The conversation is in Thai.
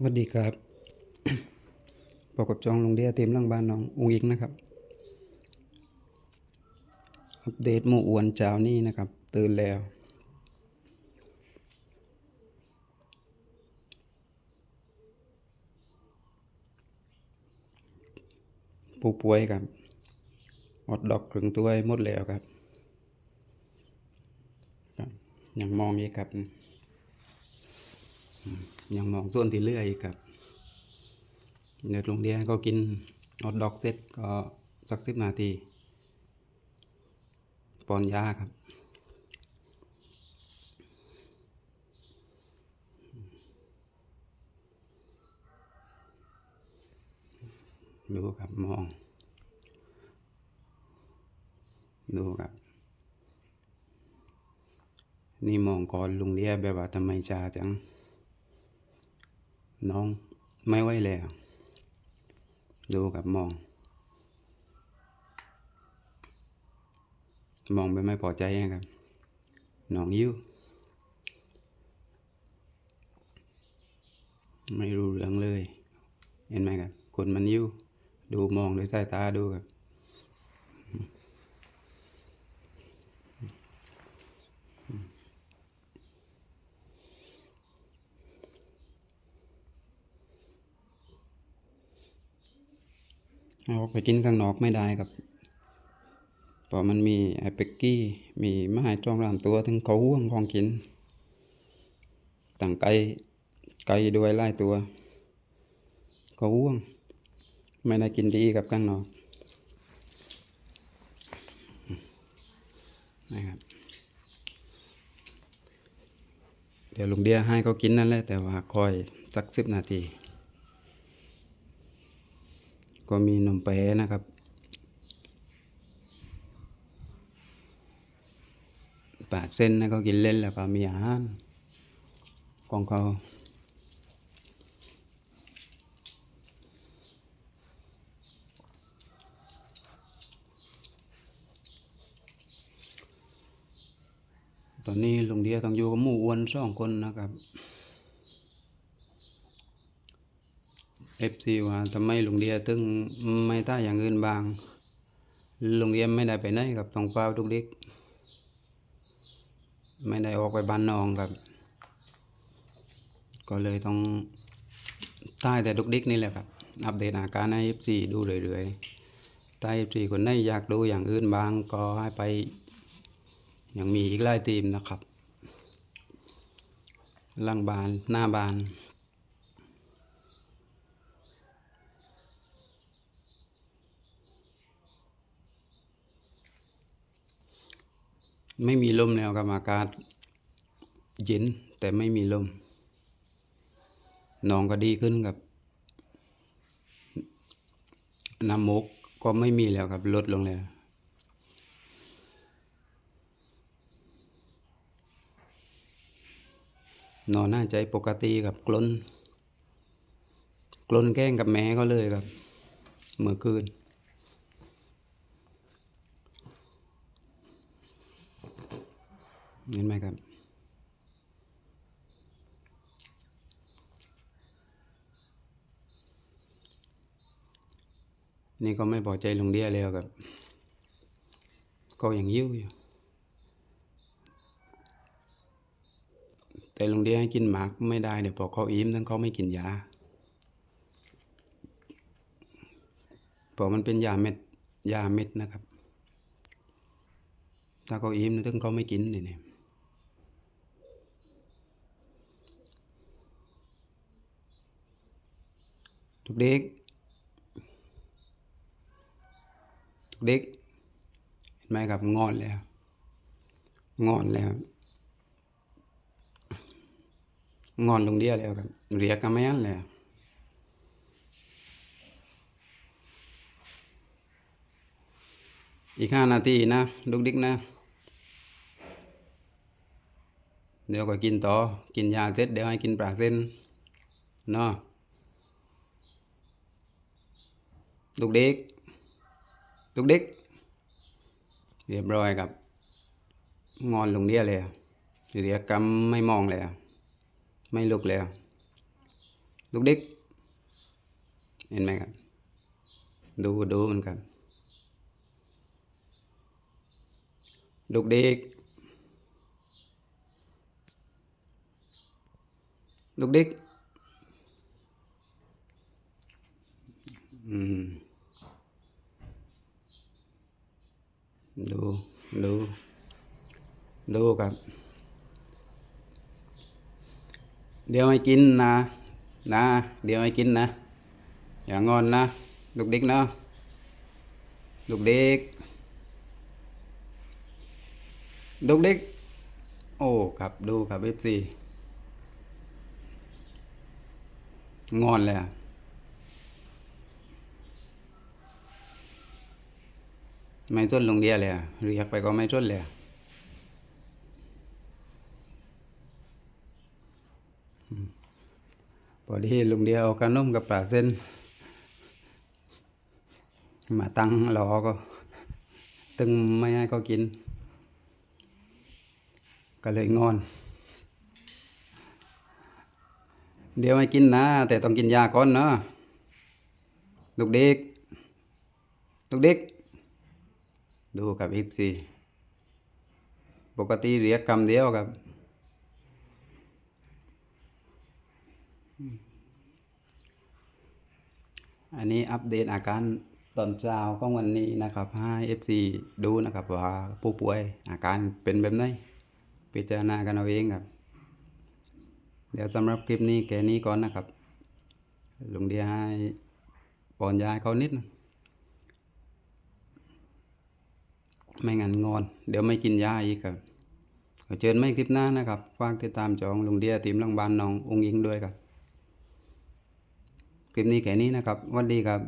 สวัสดีครับพบกับจองลงเดียทีมหลังบ้านน้องอุงอิงนะครับ อัปเดตหมู่อวนเจ้านี้นะครับ ตื่นแล้ว ผู้ป่วยครับหมดดอกครึ่งตัวหมดแล้วครับ ยังมองอีกครับ ยังมองส่วนที่เลืออีกครับเดี๋ยวโรงเรียนก็กินอดดอกเสร็จก็สักสิบนาทีป้อนยาครับ ดูครับมอง ดูครับ นี่มองก่อนลุงเลียแบบว่าทำไมชาจัง น้องไม่ไหวแล้ว ดูครับมอง มองไปไม่พอใจนะครับ น้องยิ้วไม่รู้เรื่องเลย เห็นไหมครับคนมันยิ้วดูมองด้วยสายตาดูครับ อาอกไปกินข้างนอกไม่ได้ครับเพราะมันมีไอเป็กกี้ มีไม้จ้องรามตัวถึงเขาห่วงของกินต่างไก่ไก่ด้วยไล่ตัว เขาห่วง ไม่ได้กินดีกับข้างนอกนะครับเดี๋ยวลุงเดียให้เขากินนั่นแหละแต่ว่าคอยสักสิบนาที ก็มีนมแปรนะครับ ปาดเส้นนะก็กินเล่นแล้วก็มีอาหารของเขาตอนนี้ลุงเดียต้องอยู่กับหมู่อ้วนสองคนนะครับ เอฟซีว่าทำไมลุงเดียถึงไม่ท่าอย่างอื่นบาง ลุงเดียไม่ได้ไปไหนกับตองเฝ้าทุกเด็ก ไม่ได้ออกไปบ้านน้องครับ ก็เลยต้องใต้แต่ทุกเด็กนี่แหละครับ อัปเดตอาการให้เอฟซีดูเรื่อยๆใต้เอฟซีคนไหนอยากดูอย่างอื่นบาง ก็ให้ไป ยังมีอีกหลายทีมนะครับหลังบานหน้าบาน ไม่มีลมแล้วครับอากาศเย็นแต่ไม่มีลมน้องก็ดีขึ้นครับน้ำมกก็ไม่มีแล้วครับลดลงแล้วนอนหน้าใจปกติกับกลนกลนแกล้งกับแม่ก็เลยครับ เมื่อคืน เห็นไหมครับ นี่ก็ไม่พอใจลุงเดียแล้วครับ ก็ยังยิ้วอยู่ แต่ลุงเดียให้กินหมากไม่ได้เดี๋ยวพอเขาอิ่มทั้งเขาไม่กินยาพราะมันเป็นยาเม็ดยาเม็ดนะครับ ถ้าเขาอิ่มถึงเขาไม่กินเนี่ย ทุกเด็กทุกเด็กเห็นไหมครับงอนแล้วงอนแล้วงอนลงเดียแล้วครับเรียกกันไม่อันแล้วอีกห้านาทีนะลูกดิกนะ เดี๋ยวก็กินต่อ กินยาเสร็จเดี๋ยวให้กินปลาเส้นเนาะ ลูกเด็ก ลูกเด็ก เรียบร้อยครับ งอนลงเดียเลยเรียกกำไม่มองเลยไม่ลุกแล้ว ลูกเด็ก เห็นไหมครับ ดูดูมันครับ ลูกเด็ก ลูกเด็ก อืม ดูดูดูครับ เดี๋ยวให้กินนะ นะ เดี๋ยวให้กินนะ อย่างงอนนะ ลูกเด็กนะลูกเด็กลูกเด็ก โอ้ครับดูครับเอฟซีงอนเลยอะ ไม่ส้นลงเดียเลยเรียกไปก็ไม่ส้นเลยอะอืมพอดีลุงเดียวเอาขนมกับปลาเส้น มาตั้งรอก็ ตึงไม่ให้เขากิน ก็เลยงอน เดี๋ยวให้กินนะ แต่ต้องกินยาก่อนเนาะลูกเด็กลูกเด็ก ดูกับอีกสิปกติเรียกคำเดียวครับ อันนี้อัปเดตอาการตอนเช้าของวันนี้นะครับให้ FC ดูนะครับว่าผู้ป่วยอาการเป็นแบบไหนพิจารณากันเอาเองครับ เดี๋ยวสำหรับคลิปนี้แค่นี้ก่อนนะครับลุงเดียให้ปอนยาเขานิดนึง ไม่งั้นงอน เดี๋ยวไม่กินยาอีกครับขอเชิญไม่คลิปหน้านะครับฝากติดตามจองลุงเดียทีมโรงพยาบาลน้ององค์อิงด้วยครับ คลิปนี้แค่นี้นะครับวันดีครับ